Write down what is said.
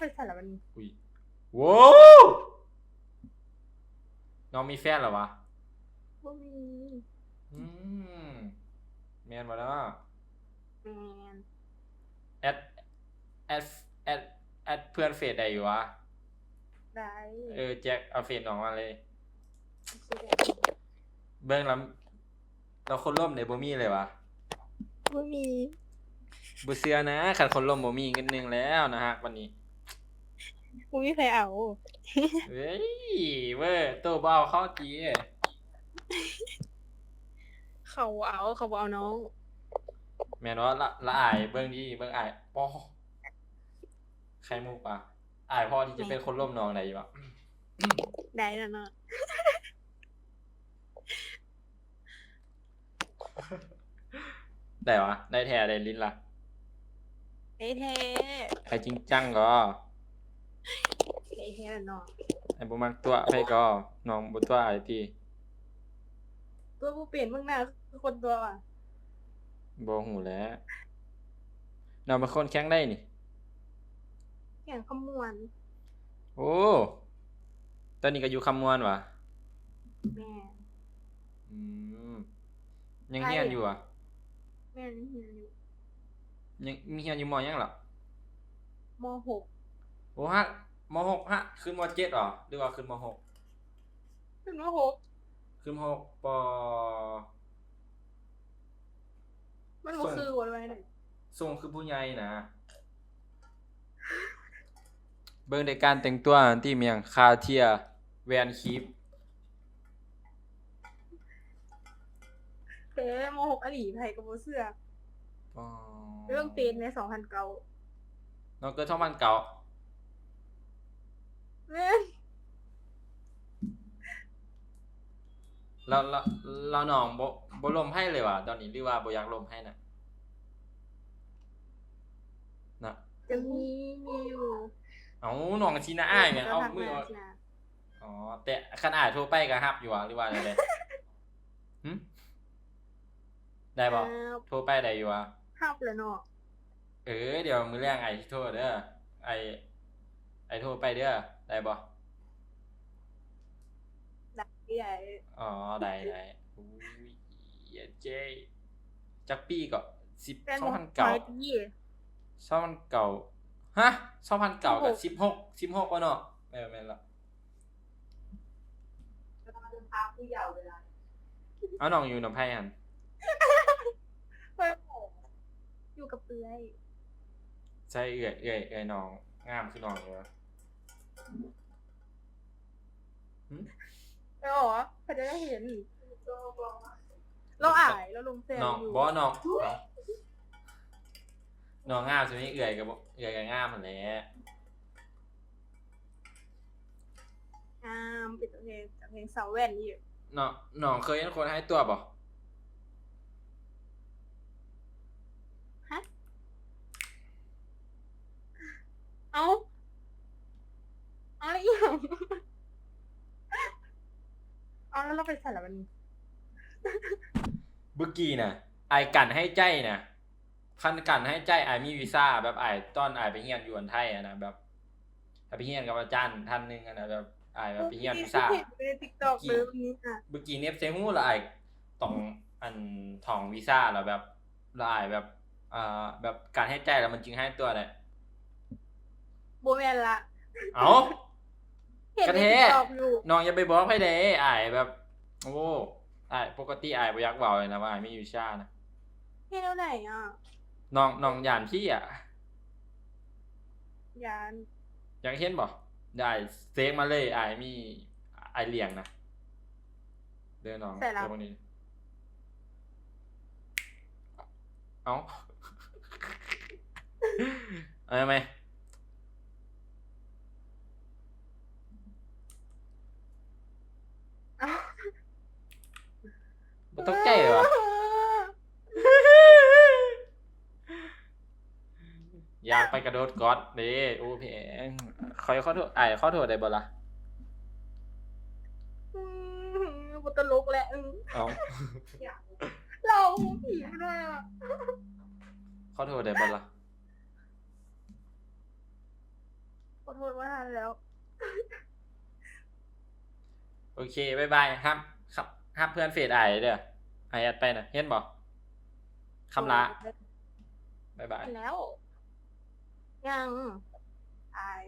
ไปใส่ละมัน อุ้ยโว้วน้องมีแฟนเหรอวะบ่มีอืมแมนมาแล้วแมนแอดแอดแอดแอดเพื่อนเฟซใดอยู่วะ ได้เออแจ็คเอาเฟซน้องมาเลยสิได้เบิ่งแล้วเราคนร่วมในบ่มีเลยวะบ่มีบ่เชื่อนะคันคนร่วมบ่มีเงินหนึงแล้วนะฮะวันนี้ บ่มีใครเอา เฮ้ยเว้ยโตบ่เอาเข้าจีเขาเอาเขาบ่เอาน้อง แม่นว่าละละอายเบิ่งดีเบิ่งอายปอใครมุกปะอายพอที่จะเป็นคนร่วมน้องได้อยู่ปะได้แล้วเนาะได้วะได้แท้ได้ลิ้นล่ะไอ้แท้ใครจริงจังก็ไอ้ แท้แล้วเนาะไอ้บ่มักตัวไผก็น้องบ่ตัวอายติตัวบ่เปลี่ยนเบิ่งหน้าคือคนตัวอะบ่ฮู้แหล้วน้องเป็นคนแข็งได้นี่ แข่งขมวนโอ้ ตอนนี้ก็อยู่คำมวนวะแม่อืมยังเฮียนอยู่อะ แม่นี่เรียนอยู่ยังมีเฮียนอยู่มอยังหรอมหกโอ้ฮะ มหกฮะ ขึ้นมเจ็ดหรอหรือว่าขึ้นมหกขึ้นมหกขึ้นมหกปมันบ่คือวันไว้น่ะส่งคือผู้ใหญ่นะเบิ่งในการแต่งตัวที่เมียงคาเทียแวนคีปเต้มหกอลีไผก็บ่เชื่ออ๋อเรื่องเปนใน2009น้องเกิดท่องมันเก่า แม่นแล้วแล้วแล้วน้องบ่บ่ลมให้เลยว่ะตอนนี้หรือว่าบ่อยากลมให้น่ะน่ะจะมีมีอยู่เอาน้องสินะอ้ายแม่งเอาจะทักมือมาเอาสินะอ๋อแต่คันอ้ายโทรไปก็รับอยู่อะหรือว่าอะไรหึได้บ่อ้าวโทรไปได้อยู่อะฮับแล้วเนาะเออเดี๋ยวมื้อแรงไอ้สิโทรเด้อไอ้ไอ้โทรไปเด้อ ได้บ่ได้ใหญ่อ๋อได้ได้อุ้ยเหี้ยเจ๊จักปีก็10แฟนบ่2009หมายถึงยี่สองพันเก่าฮะสองพันเก่ากับสิบหกสิบหกวะเนาะแม่นแม่นละพาผู้เยาว์เลยล่ะเอาน้องอยู่น้ำไผ่หันไปหมออยู่กับเอื้อยใช่เอื่อยเอื่อยเอื่อยน้องงามคือน้องอยู่วะไปอ๋อเขาจะได้เห็น เราอ่ายเราลงแซมน้องอยู่บอน้องน้องน้องงามใช่ไหมเอื่อยกับบ่เอื่อยกับงามหันแหละงามเป็นตัวเพลงตัวเพลงสาวแว่นอยู่น้องน้องเคยเห็นคนให้ตัวบ่ เอาเอาอีกอย่างเอา แล้วเราไปใส่ละมันเมื่อกี้น่ะไอายกันให้ใจน่ะคันกันให้ใจไอายมีวีซ่าแบบไอายตอนไอายไปเฮียนอยู่อันไทยอะนะแบบไปเฮียนกับอาจารย์ท่านหนึงอะนะแบบไอายแบบไปเฮียนวีซ่า เห็นในติ๊กต็อกเลยวันนี้อะเมื่อกี้เนฟเซฮู้และไอ้ต้องอันทองวีซ่าแล้วแบบและไอ้แบบอ่าแบบการให้ใจแล้วมันจึงให้ตัวเลยโบแมนละ เอ้า เห็นกระในเทติ๊กต็อกอยู่น้องอย่าไปบอกให้เด้ไอ้แบบ โอ้ไอ้ปกติไอ้บ่อยากเว้าเลยนะว่าไอ้มีวีซ่านะเห็นแล้วไหนอะน้องน้องย่านพี่อะ ยานอยากเห็นบ่ได้เซกมาเลยไอ้มีไอ้เลี้ยงนะเด้อน้องเดี๋ยววันนี้เอ้าเอาไหม เอ้า บ่ตกใจเลยวะ อยากไปกระโดดกอดเด้โอ้พี่แองคอยขอโทษไอ้ายขอโทษได้บ่ล่ะอืมบตลกแหละอืมเอ้าเราผีไม่ได้อะขอโทษได้บ่ล่ะอโทษว่าทันแล้ว โอเคบายบายครับครับฮับเพื่อนเฟซไอายเด้อไอายแอดไปนะเห็นบ่คำลาบายบายเห็นแล้ว ยังอาย